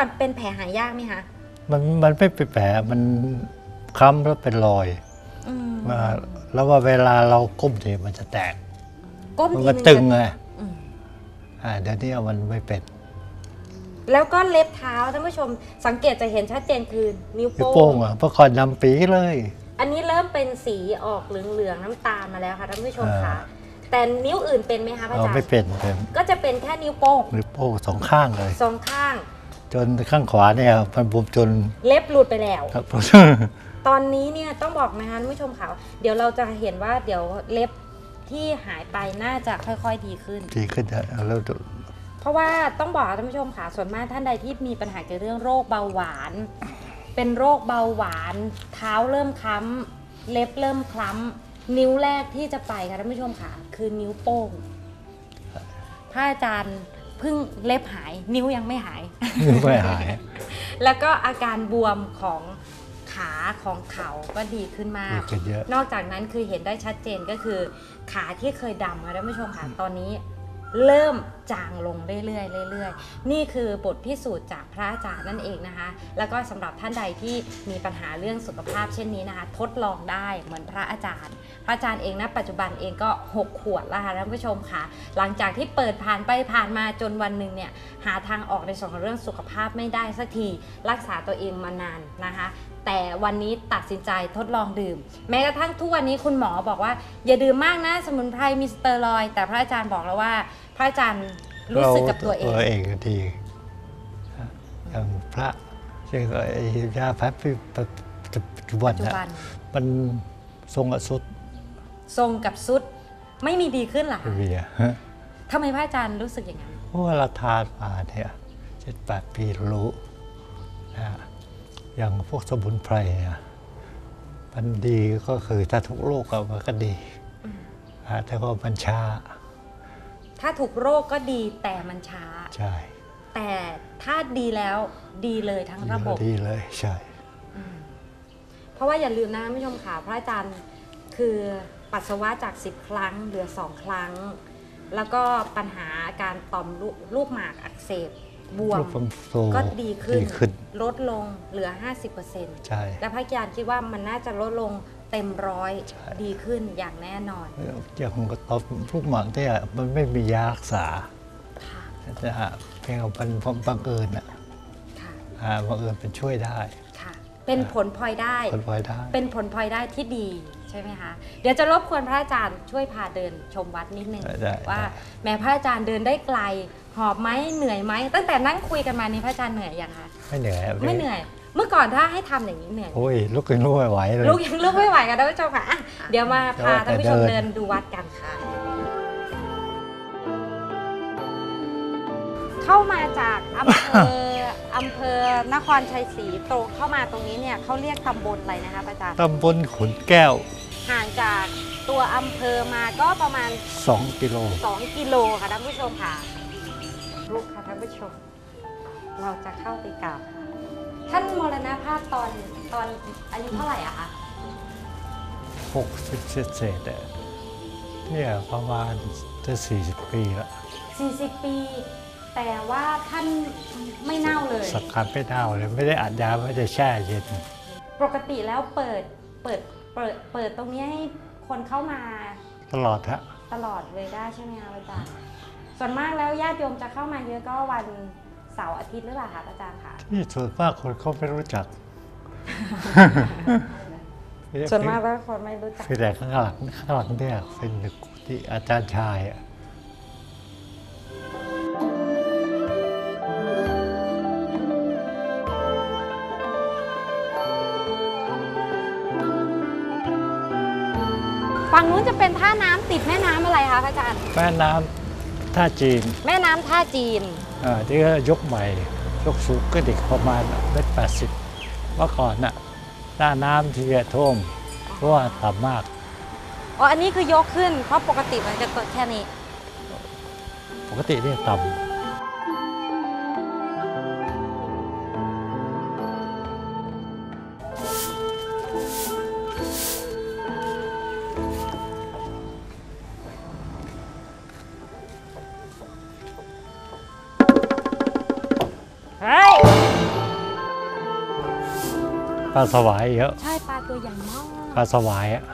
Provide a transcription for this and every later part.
มันเป็นแผลหายยากไหมคะมันมันไม่เป็นแผลมันคล้ำแล้วเป็นรอยอืมมาแล้วว่าเวลาเราก้มทีมันจะแตก ก้มมันทีก็นึงตึงจะไงอืม อ่าเดี๋ยวนี้มันไม่เป็น แล้วก็เล็บเท้าท่านผู้ชมสังเกตจะเห็นชัดเจนคือนิ้วนิ้วโป้โป้งงอะเมื่อก่อนดำปีเลย อันนี้เริ่มเป็นสีออกเหลืองๆน้ำตาลมาแล้วค่ะท่านผู้ชมอ่าค่ะแต่นิ้วอื่นเป็นไหมคะพระเราอาจารไม่ย์เป็นเป็นก็จะเป็นแค่นิ้วโป้งนิ้วโป้งสองข้างเลย สองข้าง จนข้างขวาเนี่ยมันบุบจนเล็บหลุดไปแล้ว ครับ ตอนนี้เนี่ยต้องบอกนะคะท่านผู้ชมค่ะเดี๋ยวเราจะเห็นว่าเดี๋ยวเล็บที่หายไปน่าจะค่อยๆดีขึ้น ดีขึ้นนะแล้วเพราะว่าต้องบอกท่านผู้ชมค่ะส่วนมากท่านใดที่มีปัญหาเกี่ยวกับเรื่องโรคเบาหวาน เป็นโรคเบาหวาน เท้าเริ่มคล้ำเล็บเริ่มคล้ำนิ้วแรกที่จะไปค่ะท่านผู้ชมค่ะคือนิ้วโป้งพระอาจารย์ เพิ่งเล็บหาย นิ้วยังไม่หาย นิ้วไม่หาย แล้วก็อาการบวมของขาของเข่าก็ดีขึ้นมาดีกขึ้นเยอะนอกจากนั้นคือเห็นได้ชัดเจนก็คือ ขาที่เคยดำค่ะท่านผู้ชมค่ะตอนนี้เริ่ม จางลงเรื่อยๆเรื่อยๆ นี่คือบทพิสูจน์จากพระอาจารย์นั่นเองนะคะ แล้วก็สำหรับท่านใดที่มีปัญหาเรื่องสุขภาพเช่นนี้นะคะ ทดลองได้เหมือนพระอาจารย์ พระอาจารย์เองนะปัจจุบันเองก็ 6 ขวดแล้วค่ะท่านผู้ชมค่ะ หลังจากที่เปิดผ่านไปผ่านมาจนวันหนึ่งเนี่ยหาทางออกในส่วนของเรื่องสุขภาพไม่ได้สักทีรักษาตัวเองมานานนะคะแต่วันนี้ตัดสินใจทดลองดื่ม แม้กระทั่งทุกวันนี้คุณหมอบอกว่า อย่าดื่มมากนะ สมุนไพรมีสเตอรอยแต่พระอาจารย์บอกแล้วว่า ระอาจารย์รู้สึกกับตัวเองตัวเองดีอย่างพระเช่นไอ้ยาแพ้ปัจจุบันปัจจุนะบันมันทรงอสุด ทรงกับซุด ไม่มีดีขึ้นเหรอคะเวียฮะทำไมพระอาจารย์รู้สึกอย่างนั้นเพราะว่าเราทานมาเนี่ยเจ็ดแปดปีรู้นะฮะอย่างพวกสมุนไพรเนี่ยมันดีก็คือถ้าทุกโรคอะมันก็ดีอ่าแต่ว่ามันช้า ถ้าถูกโรคก็ดีแต่มันช้า ใช่ แต่ถ้าดีแล้วดีเลยทั้งระบบดีเลยใช่ เพราะว่าอย่าลืมนะท่านผู้ชมค่ะพระอาจารย์คือปัสสาวะจาก 10 ครั้งเหลือ 2 ครั้ง แล้วก็ปัญหาการต่อมลูกลูกหมากอักเสบบวมรูปทรงโตก็ดีขึ้นดีขึ้น ลดลงเหลือ 50%ใช่และพระอาจารย์คิดว่ามันน่าจะลดลง เต็มร้อยใช่ดีขึ้นอย่างแน่นอนอย่างตอนลูกหมากเนี่ยมันไม่มียารักษาค่ะนะฮะเพียงแต่มันบังเอิญอะค่ะอ่าบังเอิญเป็นช่วยได้ค่ะเป็นผลพลอยได้คนพลอยได้ เป็นผลพลอยได้ที่ดีใช่ไหมคะ เดี๋ยวจะรบกวนพระอาจารย์ช่วยพาเดินชมวัดนิดนึงได้ว่าได้แม้พระอาจารย์เดินได้ไกล หอบไหมเหนื่อยไหมตั้งแต่นั่งคุยกันมานี้พระอาจารย์เหนื่อยยังคะไม่เหนื่อยไม่เหนื่อย เมื่อก่อนถ้าให้ทำอย่างนี้เหนื่อยโอ้ยลุกยังลุกไม่ไหวเลย ลูกยังลุกไม่ไหวกันท่านผู้ชมค่ะอะเดี๋ยวมาพาแต่ท่านผู้ชมเดินเดินดูวัดกันค่ะ เข้ามาจากอำเภอ อำเภอนครชัยศรีตรงเข้ามาตรงนี้เนี่ยเขาเรียกตำบลอะไรนะคะพระอาจารย์ตำบลขุนแก้ว ห่างจากตัวอำเภอมาก็ประมาณ 2 กิโล 2 กิโลค่ะท่านผู้ชมค่ะลูกค่ะท่านผู้ชม เราจะเข้าไปกราบค่ะ ท่านมรณภาพตอนตอนอายุเท่าไหร่อะคะ60เศษเศษๆอะเนี่ยประมาณจะ40ปีแล้ว40 ปี แต่ว่าท่านไม่เน่าเลย สักการไม่เน่าเลยไม่ได้อัดยาไม่ได้แช่เย็น ปกติแล้วเปิดเปิดเปิดเปิดตรงนี้ให้คนเข้ามาตลอดฮะ ตลอดเลยได้ใช่ไหมคะอาจารย์ส่วนมากแล้วญาติโยมจะเข้ามาเยอะก็วันเสาร์อาทิตย์หรือเปล่าคะอาจารย์คะที่ส่วนมากคนเขาไม่รู้จักส่วนมากแล้วคนไม่รู้จักคือแต่ข้างหลังข้างหลังเนี่ยเป็นที่อาจารย์ชายอะฝั่งนู้นจะเป็นท่าน้ำติดแม่น้ำอะไรคะพระอาจารย์ แม่น้ำ ท่าจีน แม่น้ำท่าจีน อ่าที่ก็ยกใหม่ ยกสูงก็เด็กประมาณเมตรแปดสิบเมื่อก่อนน่ะหน้าน้ำที่จะท่วมเพราะว่าต่ำมาก อ๋อ อันนี้คือยกขึ้น เพราะปกติมันจะกดแค่นี้ ปกตินี่ต่ำาสวายเยอะใช่ปลาตัวใหญ่มากปลาสวายอะ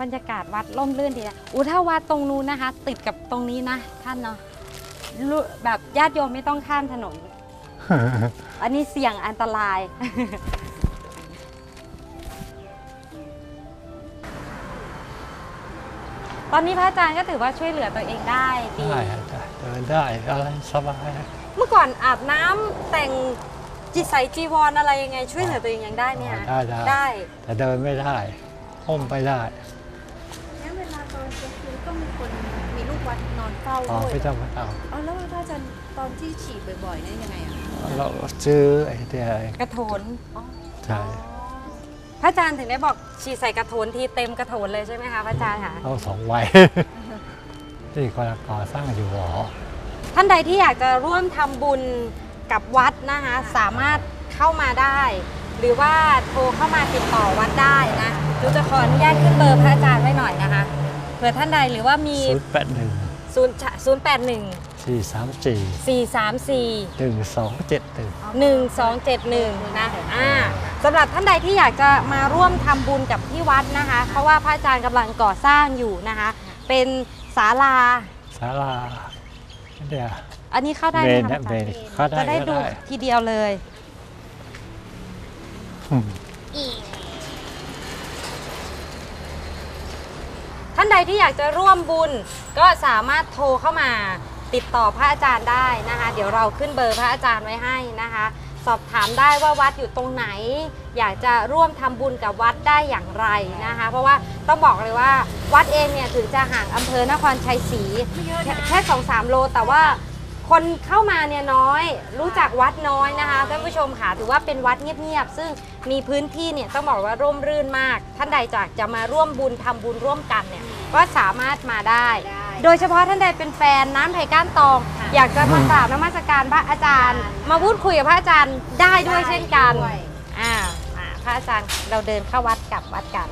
บรรยากาศวัดร่มรื่นดีนะอู้ถ้าวัดตรงนู้นนะคะ ติดกับตรงนี้นะท่านเนาะรู้แบบญาติโยมไม่ต้องข้ามถนน อันนี้เสี่ยงอันตราย ตอนนี้พระอาจารย์ก็ถือว่าช่วยเหลือตัวเองได้ดี ได้อะได้เดินได้อะไรสบาย เมื่อก่อนอาบน้ำแต่งจิตใส่จีวรอะไรยังไง ช่วยเหลือตัวเองยังได้เนี่ยได้ได้ ได้แต่เดินไม่ได้ก้มไปได้งั้นเวลาตอนกลางคืนก็มีคนมีลูกวัดนอนเฝ้าอ๋อด้วยไม่ต้องมาเอาอ๋อแล้วพระอาจารย์ตอนที่ฉีดบ่อยๆเนี่ยยังไงอะเราซื้อไอ้เนี่ยกระโถนใช่พระอาจารย์ถึงได้บอกฉีดใส่กระโถนทีเต็มกระโถนเลยใช่ไหมคะพระอาจารย์ค่ะเอาสองไว้ ที่กำลังก่อสร้างอยู่หรอ ท่านใดที่อยากจะร่วมทำบุญกับวัดนะคะสามารถเข้ามาได้ หรือว่าโทรเข้ามาติดต่อวัดได้นะดูจะขออนุญาตขึ้นเบอร์พระอาจารย์ไว้หน่อยนะคะเผื่อท่านใดหรือว่ามี ศูนย์แปดหนึ่ง0 0 8 1 สี่สามสี่4 3 4 หนึ่งสองเจ็ดหนึ่ง 1271 นะอ่าสำหรับท่านใดที่อยากจะมาร่วมทำบุญกับที่วัดนะคะ เพราะว่าพระอาจารย์กำลังก่อสร้างอยู่นะคะ เป็นศาลา ศาลา เนี่ยอันนี้เข้าได้เมไหมนคะนะพระอาจารย์เมนเข้าได้จะได้ก็ดูได้ทีเดียวเลย อืมท่านใดที่อยากจะร่วมบุญก็สามารถโทรเข้ามาติดต่อพระอาจารย์ได้นะคะ เดี๋ยวเราขึ้นเบอร์พระอาจารย์ไว้ให้นะคะ สอบถามได้ว่าวัดอยู่ตรงไหน อยากจะร่วมทำบุญกับวัดได้อย่างไรนะคะ เพราะว่าต้องบอกเลยว่าวัดเองเนี่ยถึงจะห่างอำเภอนครชัยศรีแค่สองสามโล แต่ว่าคนเข้ามาเนี่ยน้อย รู้จักวัดน้อยนะคะท่านผู้ชมค่ะถือว่าเป็นวัดเงียบๆซึ่งมีพื้นที่เนี่ยต้องบอกว่าร่มรื่นมาก ท่านใดจากจะมาร่วมบุญทำบุญร่วมกันเนี่ยก็สามารถมาได้ โดยเฉพาะท่านใดเป็นแฟนน้ำไผ่ก้านตอง ค่ะอยากจะมากราบนมัสการพระอาจารย์ มาพูดคุยกับพระอาจารย์ได้ด้วยเช่นกันด้วย อ่ามาพระอาจารย์เราเดินเข้าวัดกลับวัดกัน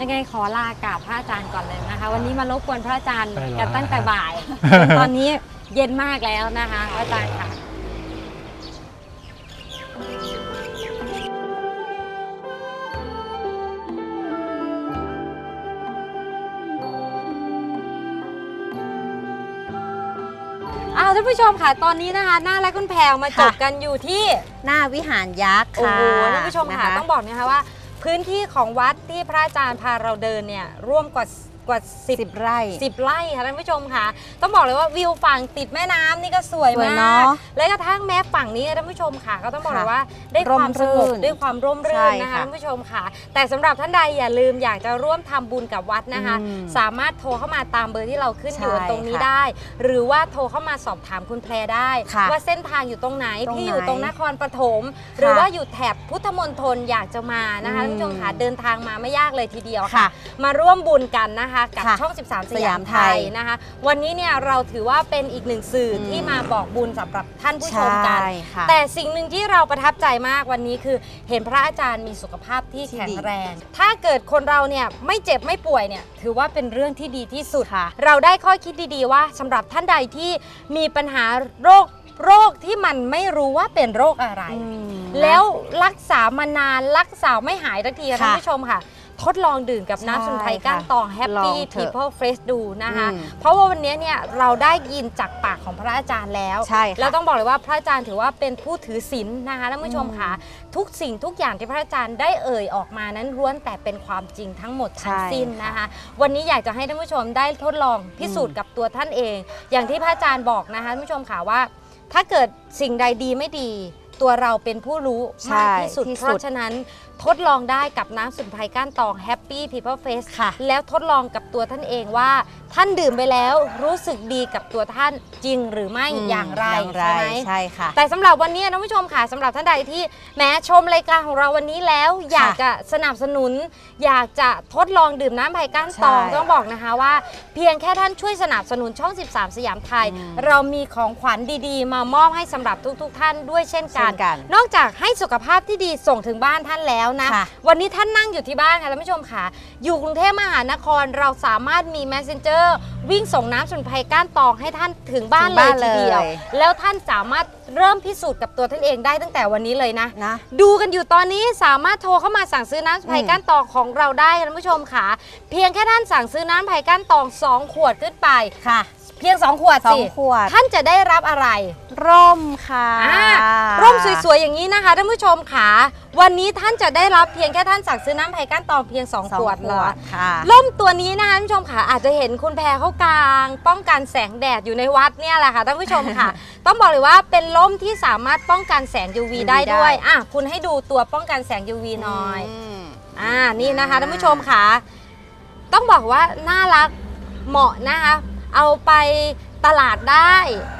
ยังไงขอลากราบพระอาจารย์ก่อนเลยนะคะ วันนี้มารบกวนพระอาจารย์ไม่เป็นไรกันตั้งแต่บ่ายจนตอนนี้เย็นมากแล้วนะคะพระอาจารย์ค่ะ อ้าวท่านผู้ชมค่ะตอนนี้นะคะ หน้าและคุณแพรวมาจบค่ะ กันอยู่ที่ หน้าวิหารยักษ์โอ้ค่ะโหท่านผู้ชมค่ะ นต้องบอกนะคะว่า พื้นที่ของวัดที่พระอาจารย์พาเราเดินเนี่ยร่วมกว่า กว่าสิบสิบไร่สิบไร่ค่ะท่านผู้ชมค่ะ ต้องบอกเลยว่าวิวฝั่งติดแม่น้ำนี่ก็สวยสวยมาเนกอะและกระทั่งแม้ฝั่งนี้ท่านผู้ชมค่ะ ก็ต้องบอกเลยค่ะว่าได้ความสงบร่มรื่นด้วยความร่มรื่ใช่นนะคะค่ะท่านผู้ชมค่ะ แต่สำหรับท่านใดอย่าลืมอยากจะร่วมทำบุญกับวัดนะคะ อืมสามารถโทรเข้ามาตามเบอร์ที่เราขึ้นอยู่ใช่ตรงนี้ค่ะได้ หรือว่าโทรเข้ามาสอบถามคุณแพรได้ ค่ะว่าเส้นทางอยู่ตรงไหนตรงพี่อยู่ไหนตรงนครปฐมหรือค่ะว่าอยู่แถบพุทธมณฑลอยากจะมานะคะอืม ท่านผู้ชมค่ะเดินทางมาไม่ยากเลยทีเดียวค่ะมาร่วมบุญกันนะคะกับค่ะช่อง 13สสยายามมไทไทยยนะคะ วันนี้เนี่ยเราถือว่าเป็นอีกหนึ่งสื่ออม ที่มาบอกบุญสำหรับท่านผู้ชมกันใช่ค่ะ แต่สิ่งหนึ่งที่เราประทับใจมากวันนี้คือ เห็นพระอาจารย์มีสุขภาพที่ที่แข็งดีแรง ถ้าเกิดคนเราเนี่ยไม่เจ็บไม่ป่วยเนี่ยถือว่าเป็นเรื่องที่ดีที่สุด ค่ะเราได้ข้อคิดดีๆว่าสำหรับท่านใดที่มีปัญหาโรคโรคที่มันไม่รู้ว่าเป็นโรคอะไรอืมแล้วรักษามานานรักษาไม่หายทักทีค่ะค่ะท่านผู้ชมค่ะ ทดลองดื่มกับน้ำใช่สมุนไพรก้านตองค่ะ Happy ลองเถอะ People Fresh ดูนะคะ อืมเพราะว่าวันนี้เนี่ยเราได้ยินจากปากของพระอาจารย์แล้วใช่ค่ะ แล้วต้องบอกเลยว่าพระอาจารย์ถือว่าเป็นผู้ถือศีลนะคะท่านผู้ชมอืมค่ะทุกสิ่งทุกอย่างที่พระอาจารย์ได้เอ่ยออกมานั้นล้วนแต่เป็นความจริงทั้งหมดทั้งใช่สิ้นนะคะ วันนี้อยากจะให้ท่านผู้ชมได้ทดลองพิสูจน์กับตัวท่านเอง อย่างที่พระอาจารย์บอกนะคะท่านผู้ชมค่ะว่า ถ้าเกิดสิ่งใดดีไม่ดี ตัวเราเป็นผู้รู้ใช่มากที่สุด ที่สุดเพราะฉะนั้น ทดลองได้กับน้ำสมุนไพรก้านตอง Happy People Face ค่ะ แล้วทดลองกับตัวท่านเองว่า ท่านดื่มไปแล้วรู้สึกดีกับตัวท่านจริงหรือไม่อืมอย่างไรอย่างไรใช่ไหมใช่ค่ะแต่สำหรับวันนี้นะผู้ชมค่ะสำหรับท่านใดที่แม้ชมรายการของเราวันนี้แล้ว อยากจะสนับสนุน อยากจะทดลองดื่มน้ำไผ่ก้านตองใช่ต้องบอกนะคะว่า เพียงแค่ท่านช่วยสนับสนุนช่อง 13 สยามไทย อืมเรามีของขวัญดีๆ มามอบให้สำหรับทุก ๆ ท่านด้วยเช่นกัน เช่นกัน นอกจากให้สุขภาพที่ดีส่งถึงบ้านท่านแล้วนะ ค่ะวันนี้ท่านนั่งอยู่ที่บ้านค่ะท่านผู้ชมค่ะ อยู่กรุงเทพมหานครเราสามารถมี messenger วิ่งส่งน้ำสมุนไพรก้านตองให้ท่านถึงบ้านถึงเลยบ้านทีเดียว เลย แล้วท่านสามารถเริ่มพิสูจน์กับตัวท่านเองได้ตั้งแต่วันนี้เลยนะ นะ ดูกันอยู่ตอนนี้สามารถโทรเข้ามาสั่งซื้อน้ำไผ่ก้านตองของเราได้ค่ะท่านผู้ชมค่ะ เพียงแค่ท่านสั่งซื้อน้ำไผ่ก้านตอง 2 ขวดขึ้นไป ค่ะ เพียง 2 ขวดสอสิงขวดท่านจะได้รับอะไร ร่มค่ะอ่าร่มสวยๆ อย่างนี้นะคะท่านผู้ชมค่ะวันนี้ท่านจะได้รับเพียงแค่ท่านสั่งซื้อน้ำไผ่ก้านตองเพียง2สองขวดขเหรวอดค่ะร่มตัวนี้นะคะท่านผู้ชมค่ะอาจจะเห็นคุณแพรเขากลาง ป้องกันแสงแดดอยู่ในวัดเนี่ยแหละค่ะท่านผู้ชมค่ะ ต้องบอกเลยว่าเป็นร่มที่สามารถป้องกันแสง UV ได้ด้วยอะคุณให้ดูตัวป้องกันแสง UV หน่อย ม อ่านี่นะคะท่านผู้ชมค่ะ ต้องบอกว่าน่ารักเหมาะนะคะ เอาไปตลาดได้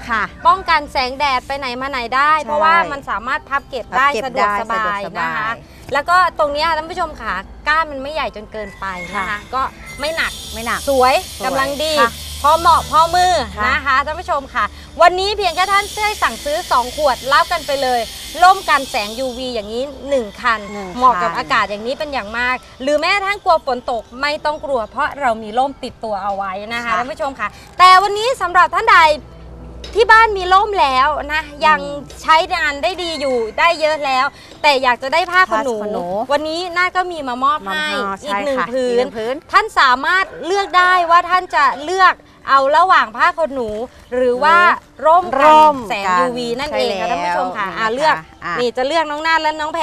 ค่ะ ป้องกันแสงแดดไปไหนมาไหนได้ใช่เพราะว่ามันสามารถพับเก็บได้พับเก็บสะดวกได้สบายสะดวกสบายนะคะ แล้วก็ตรงเนี้ยท่านผู้ชมค่ะก้านมันไม่ใหญ่จนเกินไปนะคะค่ะก็ไม่หนักไม่หนักสวยสวยกำลังดีค่ะ พอเหมาะพอมือค่ะนะคะท่านผู้ชมค่ะ วันนี้เพียงแค่ท่านช่วยสั่งซื้อ 2 ขวดรับกันไปเลยร่มกันแสง UV อย่างนี้ 1 คันหนึ่งเหมาะกับคันอากาศอย่างนี้เป็นอย่างมาก หรือแม้กระทั่งกลัวฝนตกไม่ต้องกลัว เพราะเรามีร่มติดตัวเอาไว้นะคะท่านผู้ชมค่ะ แต่วันนี้สำหรับท่านใด ที่บ้านมีร่มแล้วนะยังใช้งานได้ดีอยู่ได้เยอะแล้ว แต่อยากจะได้ผ้าขนหนู ผ้าขนหนูวันนี้น่าก็มีมามอบมาให้ม่าอีกใช่หนึ่งค่ะผือีกหนนึ่งพื้นท่านสามารถเลือกได้ว่าท่านจะเลือกเอาระหว่างผ้าขนหนู หรือว่าร่มกันร่มแสง กัน UV นั่นใช่เองค่ะท่านผู้ชมค่ะแล้วอ่านี่นะคะเลือกอะนี่จะเลือกน้องนาฏและน้องแพร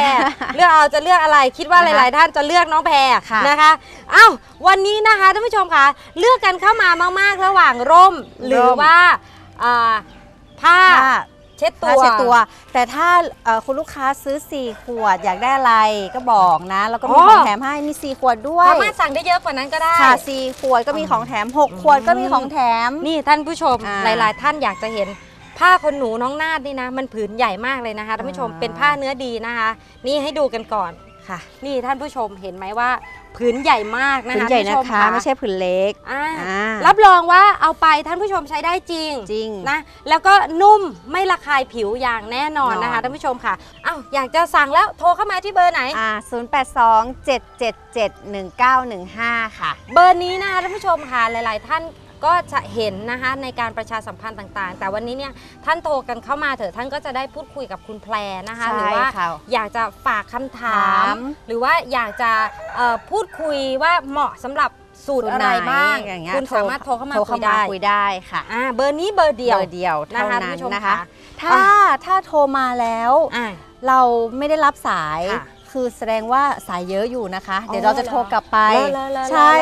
เลือกเอาจะเลือกอะไรคิดว่าหนะคะลาย ๆ ท่านจะเลือกน้องแพรค่ะ นะคะอ้าววันนี้นะคะท่านผู้ชมค่ะเลือกกันเข้ามามาก ๆ ระหว่างร่ม หรือว่า อ่าผ้าผ้าเช็ดตัผ้าวเช็ดตัว แต่ถ้าเอ่อคุณลูกค้าซื้อ 4 ขวดอยากได้อะไรก็บอกนะ แล้วก็มีอ๋อของแถมให้มี 4 ขวดด้วยสามารถสั่งได้เยอะกว่านั้นก็ได้ ค่ะ4ขวดก็มีของแถม 6 ขวดก็มีของแถม นี่ท่านผู้ชมอ่าหลาย ๆ ท่านอยากจะเห็นผ้าขนหนูน้องนาดนี่นะ มันผืนใหญ่มากเลยนะคะท่านผู้ชมอ่า เป็นผ้าเนื้อดีนะคะ นี่ให้ดูกันก่อน ค่ะ นี่ท่านผู้ชมเห็นไหมว่า ผืนใหญ่มากนะผืนคะใหญ่ท่านะผู้ชคะ ไม่ใช่ผืนเล็กอ่าอ่ารับรองว่าเอาไปท่านผู้ชมใช้ได้จริงจริงนะ แล้วก็นุ่มไม่ระคายผิวอย่างแน่นอนนะคะนอนท่านผู้ชมค่ะอ้าวอยากจะสั่งแล้วโทรเข้ามาที่เบอร์ไหนอ่า082 777 1915 ค่ะ เบอร์นี้นะคะท่านผู้ชมค่ะหลาย ๆ ท่าน ก็จะเห็นนะคะในการประชาสัมพันธ์ต่างๆ แต่วันนี้เนี่ยท่านโทรกันเข้ามาเถอะท่านก็จะได้พูดคุยกับคุณแพรนะคะใช่หรือว่าค่ะอยากจะฝากคำถามถาม หรือว่าอยากจะเอ่อพูดคุยว่าเหมาะสำหรับสูตรอะไรบ้างอย่างเงี้ยคุณสามารถโทรเข้ามาโทรคุเข้ายมาได้คุยได้ค่ะอ่าเบอร์นี้เบอร์เดียวเบอร์เดียวเท่านะคะนั้ท่านนผู้ชมนะคะค่ะถ้าถ้าโทรมาแล้วอ่าเราไม่ได้รับสาย ค่ะคือแสดงว่าสายเยอะอยู่นะคะอ๋อเดี๋ยวเราจะโทรกลับไปเหรอเหรอเหรอใช่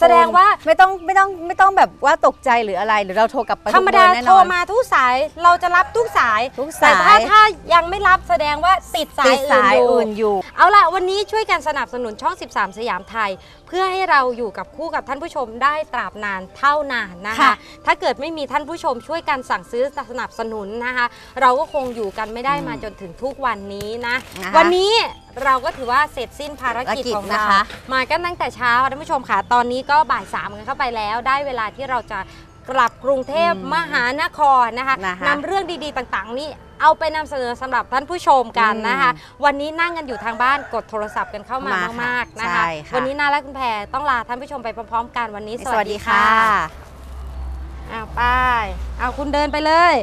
แสดงว่าไม่ต้องไม่ต้องไม่ต้องแบบว่าตกใจหรืออะไรเดี๋ยวเราโทรกลับไปธรรมดาทุกเบอแน่นอนโทรมาทุกสายเราจะรับทุกสายทุกแต่สายถ้าถ้ายังไม่รับแสดงว่าติดสาติยดสายอื่อื่นนออยู่ยู่ เอาล่ะวันนี้ช่วยกันสนับสนุนช่อง 13 สยามไทย เพื่อให้เราอยู่กับคู่กับท่านผู้ชมได้ตราบนานเท่านานนะคะค่ะถ้าเกิดไม่มีท่านผู้ชมช่วยกันสั่งซื้อสนับสนุนนะคะ เราก็คงอยู่กันไม่ได้มาจนถึงทุกวันนี้นะนะคะวันนี้ เราก็ถือว่าเสร็จสิ้นภารกิจภารกิจของเรานะคะมากันตั้งแต่เช้าท่านผู้ชมค่ะ ตอนนี้ก็บ่ายสามกันเข้าไปแล้ว ได้เวลาที่เราจะกลับกรุงเทพอืมมหานครนะคะนะคะนำเรื่องดีๆต่างๆ นี่เอาไปนำเสนอสำหรับท่านผู้ชมกันนะคะ วันนี้นั่งกันอยู่ทางบ้านกดโทรศัพท์กันเข้ามามาค่ะมากๆนะคะใช่ค่ะวันนี้นาและคุณแพรต้องลาท่านผู้ชมไปพร้อมๆ กันวันนี้ สวัสดีค่ะอ้าวไป้ายเอาคุณเดินไปเลย